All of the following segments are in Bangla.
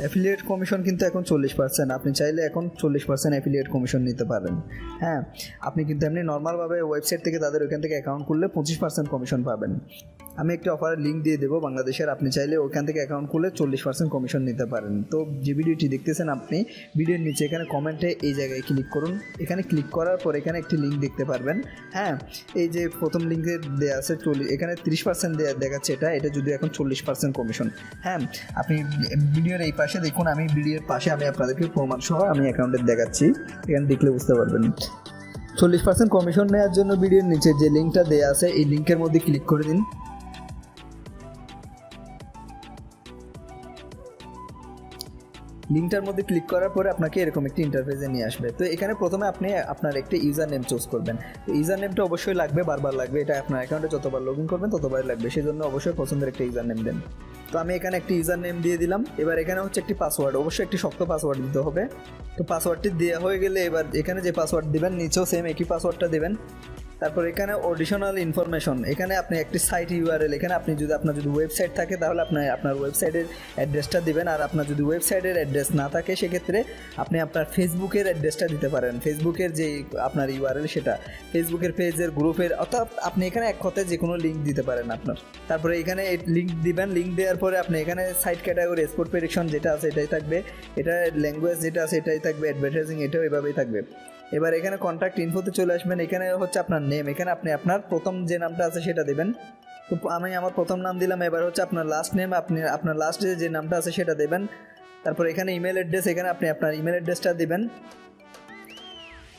অ্যাফিলিয়েট কমিশন কিন্তু এখন চল্লিশ পার্সেন্ট আপনি চাইলে এখন চল্লিশ পার্সেন্ট অ্যাফিলিয়েট কমিশন নিতে পারেন। হ্যাঁ আপনি কিন্তু এমনি নর্মালভাবে ওয়েবসাইট থেকে তাদের ওইখান থেকে অ্যাকাউন্ট খুললে পঁচিশ পার্সেন্ট কমিশন পাবেন। আমি একটি অফারের লিঙ্ক দিয়ে দেবো বাংলাদেশের। আপনি চাইলে ওইখান থেকে অ্যাকাউন্ট খুলে চল্লিশ পার্সেন্ট কমিশন নিতে পারেন। তো যে ভিডিওটি দেখতেছেন আপনি ভিডিওর নিচে এখানে কমেন্টে এই জায়গায় ক্লিক করুন। এখানে ক্লিক করার পর এখানে একটি লিঙ্ক দেখতে পারবেন। হ্যাঁ এই যে প্রথম লিঙ্কে দেওয়া আছে চল্লিশ, এখানে তিরিশ পার্সেন্ট দেওয়া দেখাচ্ছে এটা। এটা যদি এখন চল্লিশ পার্সেন্ট কমিশন হ্যাঁ আপনি ভিডিওর এই পাশে দেখুন, আমি ভিডিওর পাশে আমি আপনাদেরকে প্রমাণ সহ আমি অ্যাকাউন্টে দেখাচ্ছি। এখানে দেখলে বুঝতে পারবেন। চল্লিশ পার্সেন্ট কমিশন নেওয়ার জন্য ভিডিওর নিচে যে লিঙ্কটা দেওয়া আছে, এই লিঙ্কের মধ্যে ক্লিক করে দিন। লিঙ্কটার মধ্যে ক্লিক করার পরে আপনাকে এরকম একটি ইন্টারফেসে নিয়ে আসবে। তো এখানে প্রথমে আপনি, আপনার একটি ইউজার নেম চুজ করবেন। তো ইউজার নেমটা অবশ্যই লাগবে, বারবার লাগবে। এটা আপনার অ্যাকাউন্টে যতবার লগ ইন করবেন, ততবারই লাগবে। সেই জন্য অবশ্যই পছন্দের একটা ইউজার নেম দেন। তো আমি এখানে একটি ইউজার নেম দিয়ে দিলাম। এবার এখানে হচ্ছে একটি পাসওয়ার্ড অবশ্যই একটি শক্ত পাসওয়ার্ড দিতে হবে। তো পাসওয়ার্ডটি দেওয়া হয়ে গেলে এবার এখানে যে পাসওয়ার্ড দেবেন, নিচেও সেম একই পাসওয়ার্ডটা দেবেন। তারপর এখানে অডিশনাল ইনফরমেশন এখানে আপনি একটি সাইট ইউআরএল এখানে আপনি যদি আপনার যদি ওয়েবসাইট থাকে তাহলে আপনার আপনার ওয়েবসাইটের অ্যাড্রেসটা দিবেন, আর আপনার যদি ওয়েবসাইটের অ্যাড্রেস না থাকে সেক্ষেত্রে আপনি আপনার ফেসবুকের অ্যাড্রেসটা দিতে পারেন। ফেসবুকের যে আপনার ইউআরএল সেটা ফেসবুকের পেজের গ্রুপের অর্থাৎ আপনি এখানে এক কথায় যে কোনো লিঙ্ক দিতে পারেন আপনার। তারপরে এখানে লিঙ্ক দিবেন লিঙ্ক দেওয়ার পরে আপনি এখানে সাইট ক্যাটাগরি এক্সপোর্ট প্রেডিকশন যেটা আছে এটাই থাকবে, এটা ল্যাঙ্গুয়েজ যেটা আছে এটাই থাকবে অ্যাডভার্টাইজিং এটাও এভাবেই থাকবে। এবার এখানে কন্ট্যাক্ট ইনফোতে চলে আসবেন। এখানে হচ্ছে আপনার নেম এখানে আপনি আপনার প্রথম যে নামটা আছে সেটা দেবেন। তো আমি আমার প্রথম নাম দিলাম, এবার হচ্ছে আপনার লাস্ট নেম আপনি আপনার লাস্টে যে নামটা আছে সেটা দেবেন। তারপর এখানে ইমেল অ্যাড্রেস এখানে আপনি আপনার ইমেল অ্যাড্রেসটা দিবেন।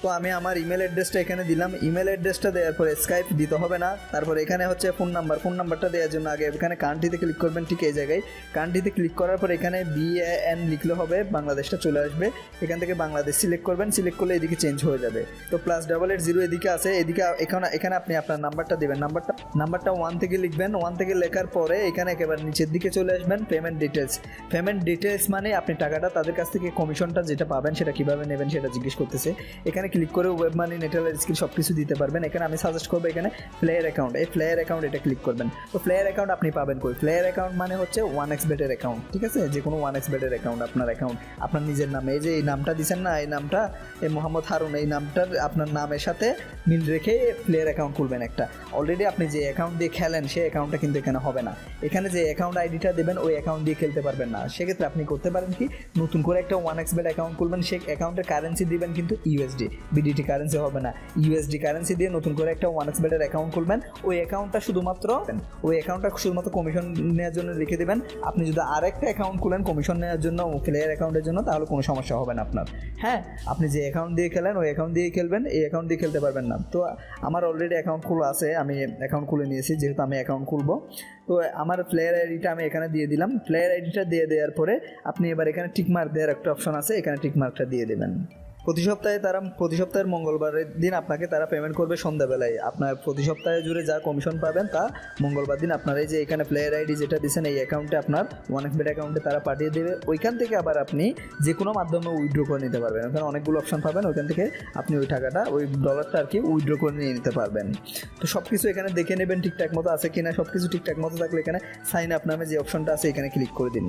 তো আমি আমার ইমেল অ্যাড্রেসটা এখানে দিলাম। ইমেল অ্যাড্রেসটা দেওয়ার পরে স্কাইপ দিতে হবে না। তারপর এখানে হচ্ছে ফোন নাম্বার ফোন নাম্বারটা দেওয়ার জন্য আগে এখানে কান্ট্রিতে ক্লিক করবেন ঠিক এই জায়গায়। কান্ট্রিতে ক্লিক করার পর এখানে বি এন লিখলে হবে, বাংলাদেশটা চলে আসবে। এখান থেকে বাংলাদেশ সিলেক্ট করবেন। সিলেক্ট করলে এদিকে চেঞ্জ হয়ে যাবে। তো প্লাস ডাবল এইট জিরো এদিকে আছে। এদিকে এখানে এখানে আপনি আপনার নাম্বারটা দেবেন। নাম্বারটা নাম্বারটা ওয়ান থেকে লিখবেন। ওয়ান থেকে লেখার পরে এখানে একেবারে নিচের দিকে চলে আসবেন পেমেন্ট ডিটেলস পেমেন্ট ডিটেলস মানে আপনি টাকাটা তাদের কাছ থেকে কমিশনটা যেটা পাবেন সেটা কীভাবে নেবেন সেটা জিজ্ঞেস করতেছে। এখানে ক্লিক করে ওয়েব মানি নেটওয়ার্ক স্কিল সব কিছু দিতে পারবেন। এখানে আমি সাজেস্ট করব এখানে প্লেয়ার অ্যাকাউন্ট এই প্লেয়ার অ্যাকাউন্ট এটা ক্লিক করবেন। তো প্লেয়ার অ্যাকাউন্ট আপনি পাবেন কই? প্লেয়ার অ্যাকাউন্ট মানে হচ্ছে ওয়ান এক্স বেটের অ্যাকাউন্ট ঠিক আছে? যে কোনো ওয়ান এক্স বেটের অ্যাকাউন্ট আপনার অ্যাকাউন্ট আপনার নিজের নামে। এই যে এই নামটা দিচ্ছেন না, এই নামটা, এই মোহাম্মদ হারুন, এই নামটার আপনার নামের সাথে মিল রেখে প্লেয়ার অ্যাকাউন্ট খুলবেন একটা। অলরেডি আপনি যে অ্যাকাউন্ট দিয়ে খেলেন, সেই অ্যাকাউন্টটা কিন্তু এখানে হবে না। এখানে যে অ্যাকাউন্ট আইডিটা দেবেন, ওই অ্যাকাউন্ট দিয়ে খেলতে পারবেন না। সেক্ষেত্রে আপনি করতে পারেন কি? নতুন করে একটা ওয়ান এক্স বেট অ্যাকাউন্ট খুলবেন। সেই অ্যাকাউন্টের কারেন্সি দিবেন কিন্তু ইউএসডি বিডিটি কারেন্সি হবে না। ইউএসডি কারেন্সি দিয়ে নতুন করে একটা ওয়ান এক্স বেটের অ্যাকাউন্ট খুলবেন। ওই অ্যাকাউন্টটা শুধুমাত্র ওই অ্যাকাউন্টটা শুধুমাত্র কমিশন নেওয়ার জন্য রেখে দেবেন। আপনি যদি আরেকটা অ্যাকাউন্ট খুলেন কমিশন নেওয়ার জন্য প্লেয়ার অ্যাকাউন্টের জন্য, তাহলে কোনো সমস্যা হবে না আপনার। হ্যাঁ আপনি যে অ্যাকাউন্ট দিয়ে খেলেন, ওই অ্যাকাউন্ট দিয়ে খেলবেন, এই অ্যাকাউন্ট দিয়ে খেলতে পারবেন না। তো আমার অলরেডি অ্যাকাউন্ট খোলা আছে, আমি অ্যাকাউন্ট খুলে নিয়েছি, যেহেতু আমি অ্যাকাউন্ট খুলবো। তো আমার প্লেয়ার আইডিটা আমি এখানে দিয়ে দিলাম। প্লেয়ার আইডিটা দিয়ে দেওয়ার পরে আপনি এবার এখানে টিকমার্ক দেওয়ার একটা অপশন আছে, এখানে টিকমার্কটা দিয়ে দেবেন। প্রতি সপ্তাহে তারা, প্রতি সপ্তাহের মঙ্গলবারের দিন আপনাকে তারা পেমেন্ট করবে সন্ধ্যাবেলায়। আপনার প্রতি সপ্তাহে জুড়ে যা কমিশন পাবেন তা মঙ্গলবার দিন আপনার এই যে এখানে প্লেয়ার আইডি যেটা দিচ্ছেন এই অ্যাকাউন্টে আপনার ওয়ান এক্স অ্যাকাউন্টে তারা পাঠিয়ে দেবে। ওইখান থেকে আবার আপনি যে কোনো মাধ্যমে উইথড্র করে নিতে পারবেন। ওখানে অনেকগুলো অপশন পাবেন, ওইখান থেকে আপনি ওই টাকাটা, ওই ডলারটা আর কি উইথড্র করে নিয়ে নিতে পারবেন। তো সব কিছু এখানে দেখে নেবেন ঠিকঠাক মতো আছে কি না সব কিছু ঠিকঠাক মতো থাকলে এখানে সাইন আপ নামে যে অপশনটা আছে, এখানে ক্লিক করে দিন।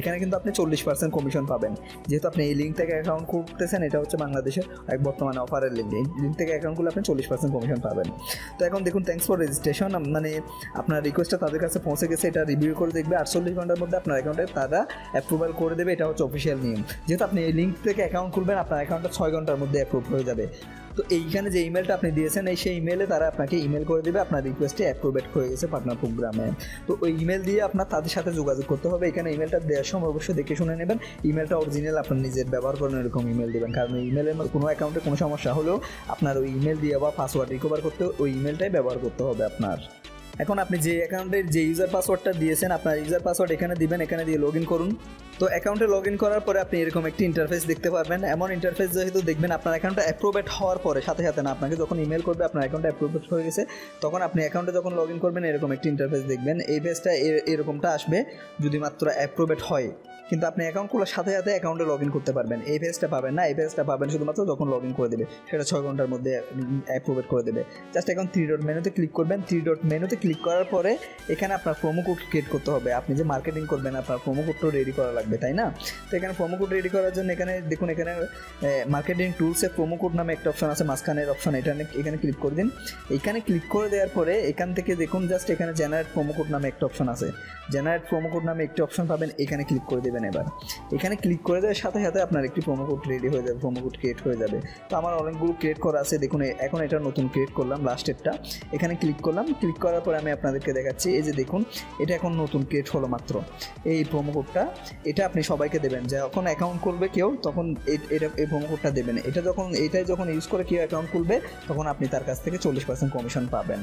এখানে কিন্তু আপনি চল্লিশ পার্সেন্ট কমিশন পাবেন। যেহেতু আপনি এই লিঙ্ক থেকে অ্যাকাউন্ট করতেছেন এটা হচ্ছে বাংলাদেশের এক বর্তমানে অফারের লিঙ্ক লিঙ্ক থেকে অ্যাকাউন্ট খুলে আপনি চল্লিশ পার্সেন্ট কমিশন পাবেন। তো এখন দেখুন থ্যাংকস ফর রেজিস্ট্রেশন মানে আপনার রিকোয়েস্টটা তাদের কাছে পৌঁছে গেছে, এটা রিভিউ করে দেখবে। আটচল্লিশ ঘণ্টার মধ্যে আপনার অ্যাকাউন্টে তারা অ্যাপ্রুভাল করে দেবে, এটা হচ্ছে অফিসিয়াল নিয়ম। যেহেতু আপনি এই লিঙ্ক থেকে অ্যাকাউন্ট খুলবেন, আপনার অ্যাকাউন্টটা ছয় ঘণ্টার মধ্যে অ্যাপ্রুভ হয়ে যাবে। তো এইখানে যে ইমেলটা আপনি দিয়েছেন, এই সেই ইমেলে তারা আপনাকে ইমেল করে দেবে, আপনার রিকোয়েস্টে অ্যাপ্রুভেট হয়ে গেছে পার্টনার প্রোগ্রামে তো ওই ইমেল দিয়ে আপনার তাদের সাথে যোগাযোগ করতে হবে। এখানে ইমেলটা দেওয়ার সময় অবশ্যই দেখে শুনে নেবেন। ইমেলটা অরিজিনাল আপনার নিজের ব্যবহার করেন, এরকম ইমেল দেবেন। কারণ ওই ইমেলের কোনো অ্যাকাউন্টে কোনো সমস্যা হলেও আপনার ওই ইমেল দিয়ে বা পাসওয়ার্ড রিকভার করতে ওই ইমেলটাই ব্যবহার করতে হবে আপনার। এখন আপনি যে অ্যাকাউন্টের যে ইউজার পাসওয়ার্ডটা দিয়েছেন, আপনার ইউজার পাসওয়ার্ড এখানে দিবেন, এখানে দিয়ে লগ ইন করুন। তো অ্যাকাউন্টে লগ ইন করার পরে আপনি এরকম একটি ইন্টারফেস দেখতে পারবেন। এমন ইন্টারফেস যেহেতু দেখবেন, আপনার অ্যাকাউন্টটা অ্যাপ্রুভেট হওয়ার পরে, সাথে সাথে না, আপনাকে যখন ইমেল করবে, আপনার অ্যাকাউন্টটা অ্যাপ্রুভেট হয়ে গেছে, তখন আপনি অ্যাকাউন্টে যখন লগ ইন করবেন, এরকম একটি ইন্টারফেস দেখবেন। এই পেজটা এরকমটা আসবে, যদি মাত্র অ্যাপ্রুভেট হয়। কিন্তু আপনি অ্যাকাউন্ট খোলার সাথে সাথে অ্যাকাউন্টে লগ ইন করতে পারবেন। এই পেজটা পাবেন না, এই পেজটা পাবেন শুধুমাত্র যখন লগ ইন করে দেবে। সেটা ছয় ঘণ্টার মধ্যে অ্যাপ প্রোভাইড করে দেবে। জাস্ট এখন থ্রি ডট মেনুতে ক্লিক করবেন। থ্রি ডট মেনুতে ক্লিক করার পরে এখানে আপনার প্রোমো কোড ক্রিয়েট করতে হবে। আপনি যে মার্কেটিং করবেন, আপনার প্রোমো কোডটাও রেডি করা লাগবে, তাই না? তো এখানে প্রোমো কোড রেডি করার জন্য এখানে দেখুন, এখানে মার্কেটিং টুলসে প্রোমো কোড নামে একটা অপশন আছে, মাঝখানের অপশন এটা এখানে ক্লিক করে দিন। এখানে ক্লিক করে দেওয়ার পরে এখান থেকে দেখুন জাস্ট এখানে জেনারেট প্রোমো কোড নামে একটা অপশন আছে। জেনারেট প্রোমো কোড নামে একটি অপশন পাবেন, এখানে ক্লিক করে দেবেন। এবার। এখানে ক্লিক করে দেওয়ার সাথে সাথে আপনার একটি প্রোমো কোড রেডি হয়ে যাবে প্রোমো কোড ক্রিয়েট হয়ে যাবে। তো আমার অনেকগুলো ক্রিয়েট করা আছে, দেখুন এখন এটা নতুন ক্রিয়েট করলাম লাস্টেরটা এখানে ক্লিক করলাম ক্লিক করার পরে আমি আপনাদেরকে দেখাচ্ছি, এই যে দেখুন, এটা এখন নতুন ক্রিয়েট হলো মাত্র। এই প্রোমো কোডটা এটা আপনি সবাইকে দেবেন। যখন অ্যাকাউন্ট করবে কেউ, তখন এটা, এই প্রোমো কোডটা দেবেন। এটা যখন, এটাই যখন ইউজ করে কেউ অ্যাকাউন্ট খুলবে, তখন আপনি তার কাছ থেকে চল্লিশ পার্সেন্ট কমিশন পাবেন।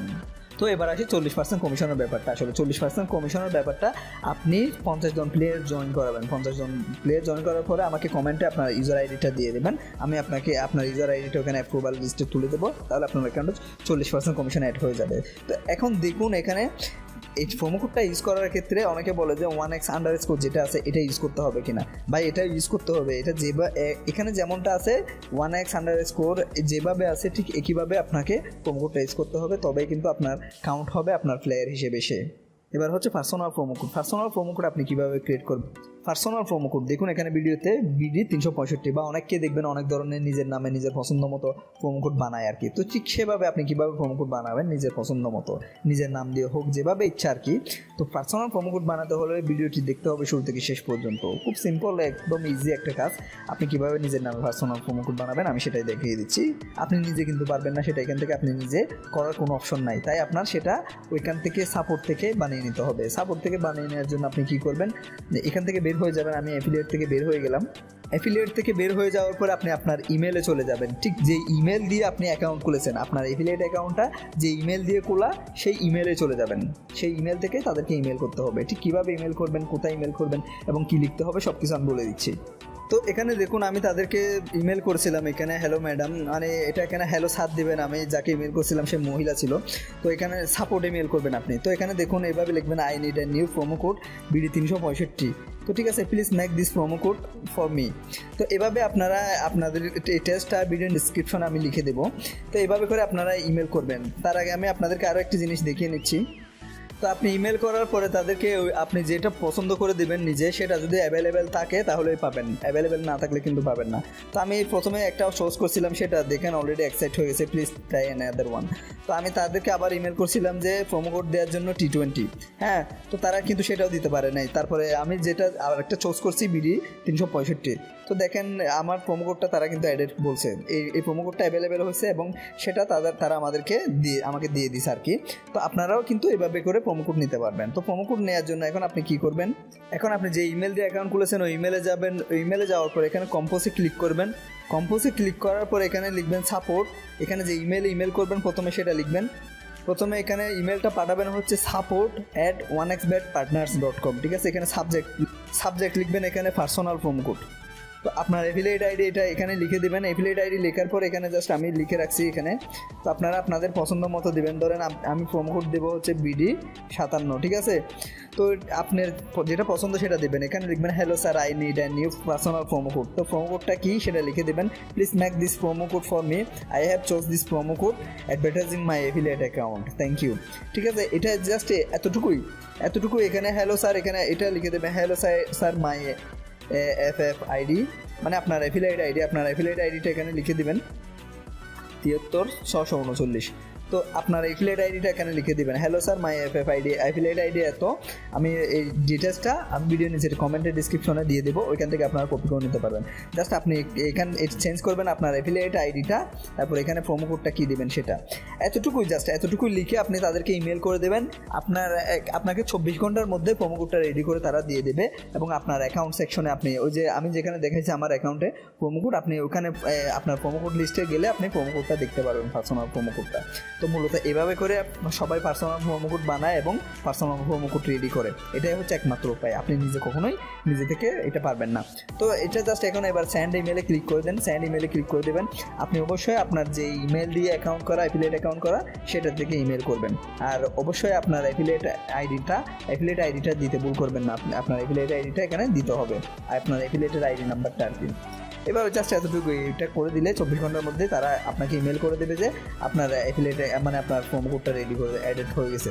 তো এবার আসি চল্লিশ পার্সেন্ট কমিশনের ব্যাপারটা। আসলে চল্লিশ পার্সেন্ট কমিশনের ব্যাপারটা আপনি পঞ্চাশ জন প্লেয়ার জয়েন করাবেন। পঞ্চাশ জন প্লেয়ার জয়েন করার পরে আমাকে কমেন্টে আপনার ইউজার আইডিটা দিয়ে দেবেন। আমি আপনাকে আপনার ইউজার আইডিটা ওখানে অ্যাপ্রুভাল লিস্টে তুলে দেবো। তাহলে আপনার অ্যাকাউন্টে চল্লিশ পার্সেন্ট কমিশন অ্যাড হয়ে যাবে। তো এখন দেখুন এখানে এই প্রোমো কোডটা ইউজ করার ক্ষেত্রে অনেকে বলে যে ওয়ান এক্স আন্ডার স্কোর যেটা আছে, এটা ইউজ করতে হবে কিনা। ভাই, এটা ইউজ করতে হবে। এটা যেভাবে এখানে যেমনটা আছে ওয়ান এক্স আন্ডার স্কোর যেভাবে আছে, ঠিক একইভাবে আপনাকে প্রোমো কোডটা ইউজ করতে হবে। তবেই কিন্তু আপনার কাউন্ট হবে আপনার প্লেয়ার হিসেবে সে। এবার হচ্ছে personal promo code personal promo code আপনি কীভাবে ক্রিয়েট করবেন? পার্সোনাল প্রোমো কোড দেখুন, এখানে ভিডিওতে বিডি তিনশো পঁয়ষট্টি বা অনেককে দেখবেন অনেক ধরনের নিজের নামে নিজের পছন্দ মতো প্রোমো কোড বানায় আর কি। তো ঠিক সেভাবে আপনি কীভাবে প্রোমো কোড বানাবেন নিজের পছন্দ মতো, নিজের নাম দিয়ে হোক, যেভাবে ইচ্ছা আর কি। তো পার্সোনাল প্রোমো কোড বানাতে হলে ভিডিওটি দেখতে হবে শুরু থেকে শেষ পর্যন্ত। খুব সিম্পল একদম ইজি একটা কাজ। আপনি কীভাবে নিজের নামে পার্সোনাল প্রোমো কোড বানাবেন আমি সেটাই দেখিয়ে দিচ্ছি। আপনি নিজে কিন্তু পারবেন না সেটা, এখান থেকে আপনি নিজে করার কোনো অপশন নাই। তাই আপনার সেটা ওইখান থেকে সাপোর্ট থেকে বানিয়ে নিতে হবে। সাপোর্ট থেকে বানিয়ে নেওয়ার জন্য আপনি কী করবেন? এখান থেকে বের হয়ে যাবেন, আমি অ্যাফিলিয়েট থেকে বের হয়ে গেলাম। অ্যাফিলিয়েট থেকে বের হয়ে যাওয়ার পরে আপনি আপনার ইমেলে চলে যাবেন। ঠিক যে ইমেল দিয়ে আপনি অ্যাকাউন্ট খুলেছেন, আপনার অ্যাফিলিয়েট অ্যাকাউন্টটা যে ইমেল দিয়ে খোলা, সেই ইমেলে চলে যাবেন। সেই ইমেল থেকে তাদেরকে ইমেল করতে হবে। ঠিক কীভাবে ইমেল করবেন, কোথায় ইমেল করবেন এবং কী লিখতে হবে সব কিছু আমি বলে দিচ্ছি। তো এখানে দেখুন, আমি তাদেরকে ইমেল করেছিলাম এখানে হ্যালো ম্যাডাম মানে এটা এখানে হ্যালো সাথ দেবেন, আমি যাকে ইমেল করছিলাম সে মহিলা ছিল। তো এখানে সাপোর্ট ইমেল করবেন আপনি। তো এখানে দেখুন, এভাবে লিখবেন I need a new promo code BD তিনশো পঁয়ষট্টি তো ঠিক আছে please make this promo code for me তো এভাবে আপনারা আপনাদের এই টেস্টটা ভিডিও ডিসক্রিপশন আমি লিখে দেবো। তো এভাবে করে আপনারা ইমেল করবেন। তার আগে আমি আপনাদেরকে আরও একটি জিনিস দেখিয়ে নিচ্ছি। তো আপনি ইমেল করার পরে তাদেরকে আপনি যেটা পছন্দ করে দিবেন নিজে, সেটা যদি অ্যাভেলেবেল থাকে তাহলেই পাবেন। অ্যাভেলেবেল না থাকলে কিন্তু পাবেন না। তো আমি প্রথমে একটা সোর্স করছিলাম, সেটা দেখেন অলরেডি অ্যাকসেপ্ট হয়ে গেছে please try another one তো আমি তাদেরকে আবার ইমেল করছিলাম যে প্রোমো কোড দেওয়ার জন্য টি টোয়েন্টি হ্যাঁ তো তারা কিন্তু সেটাও দিতে পারে নাই। তারপরে আমি যেটা আর একটা চোজ করছি বিডি তিনশো পঁয়ষট্টি। তো দেখেন, আমার প্রোমো কোডটা তারা কিন্তু অ্যাডেড বলছে। এই এই প্রোমো কোডটা অ্যাভেলেবেল হয়েছে এবং সেটা তাদের, তারা আমাদেরকে দিয়ে, আমাকে দিয়ে দিছে আর কি। তো আপনারাও কিন্তু এভাবে করে প্রোমো কোড নিতে পারবেন। তো প্রোমো কোড নেওয়ার জন্য এখন আপনি কি করবেন? এখন আপনি যে ইমেল দিয়ে অ্যাকাউন্ট খুলেছেন, ওই ইমেলে যাবেন। ওই ইমেলে যাওয়ার পর এখানে কম্পোজে ক্লিক করবেন। কম্পোজে ক্লিক করার পর এখানে লিখবেন সাপোর্ট এখানে যে ইমেলে ইমেল করবেন, প্রথমে সেটা লিখবেন। প্রথমে এখানে ইমেলটা পাঠাবেন হচ্ছে support at one X bet partners dot com ঠিক আছে? এখানে সাবজেক্ট সাবজেক্ট লিখবেন এখানে পার্সোনাল প্রোমো কোড তো আপনার এফিলিয়েট আইডি এটা এখানে লিখে দেবেন। এফিলিয়েট আইডি লেখার পর এখানে জাস্ট আমি লিখে রাখছি এখানে। তো আপনারা আপনাদের পছন্দ মতো দেবেন। ধরেন আমি প্রোমো কোড দেবো হচ্ছে বিডি সাতান্ন, ঠিক আছে? তো আপনার যেটা পছন্দ সেটা দেবেন। এখানে লিখবেন hello sir I need an new personal promo code তো প্রোমো কোডটা কী? সেটা লিখে দেবেন please make this promo code for me I have chose this promo code advertising my affiliate account thank you ঠিক আছে? এটা জাস্ট এতটুকুই। এতটুকু এখানে হ্যালো স্যার এখানে এটা লিখে দেবেন hello sir sir my F F ID মানে আপনার অ্যাফিলাইট আইডি আপনার অ্যাফিলাইট আইডিটা এখানে লিখে দিবেন। তিয়াত্তর, ছশো উনচল্লিশ। তো আপনার এফিলেট আইডিটা এখানে লিখে দিবেন। Hello sir my F F ID affiliate ID এত আমি এই ডিটেলসটা আমি ভিডিও নিচে কমেন্টের ডিসক্রিপশনে দিয়ে দেবো, ওইখান থেকে আপনারা কপি করে নিতে পারবেন। জাস্ট আপনি এখান চেঞ্জ করবেন আপনার অ্যাফিলিয়েট আইডিটা তারপর এখানে প্রোমো কোডটা কী দেবেন সেটা। এতটুকুই জাস্ট এতটুকুই লিখে আপনি তাদেরকে ইমেল করে দেবেন। আপনার আপনাকে চব্বিশ ঘণ্টার মধ্যে প্রোমো কোডটা রেডি করে তারা দিয়ে দেবে এবং আপনার অ্যাকাউন্ট সেকশনে আপনি, ওই যে আমি যেখানে দেখেছি আমার অ্যাকাউন্টে প্রোমো কোড আপনি ওখানে আপনার প্রোমো কোড লিস্টে গেলে আপনি প্রোমো কোডটা দেখতে পারবেন পার্সোনাল প্রোমো কোডটা তো মূলত এভাবে করে সবাই পার্সোনাল কোড বানায় এবং পার্সোনাল কোড রেডি করে। এটাই হচ্ছে একমাত্র উপায়। আপনি নিজে কখনোই নিজে থেকে এটা পারবেন না। তো এটা জাস্ট এখন এবার স্যান্ড ইমেলে ক্লিক করে দেন। স্যান্ড ইমেলে ক্লিক করে দেবেন। আপনি অবশ্যই আপনার যে ইমেল দিয়ে অ্যাকাউন্ট করা অ্যাফিলিয়েট অ্যাকাউন্ট করা, সেটার থেকে ইমেল করবেন। আর অবশ্যই আপনার অ্যাফিলিয়েট আইডিটা অ্যাফিলিয়েট আইডিটা দিতে ভুল করবেন না আপনি। আপনার অ্যাফিলিয়েট আইডিটা এখানে দিতে হবে। আর আপনার অ্যাফিলিয়েটের আইডি নাম্বারটা আর কি। এবার জাস্ট এতটুকু এটা করে দিলে চব্বিশ ঘণ্টার মধ্যে তারা আপনাকে ইমেল করে দেবে যে আপনার অ্যাফিলেট মানে আপনার ফোন কোডটা রেডি করে অ্যাডেড হয়ে গেছে।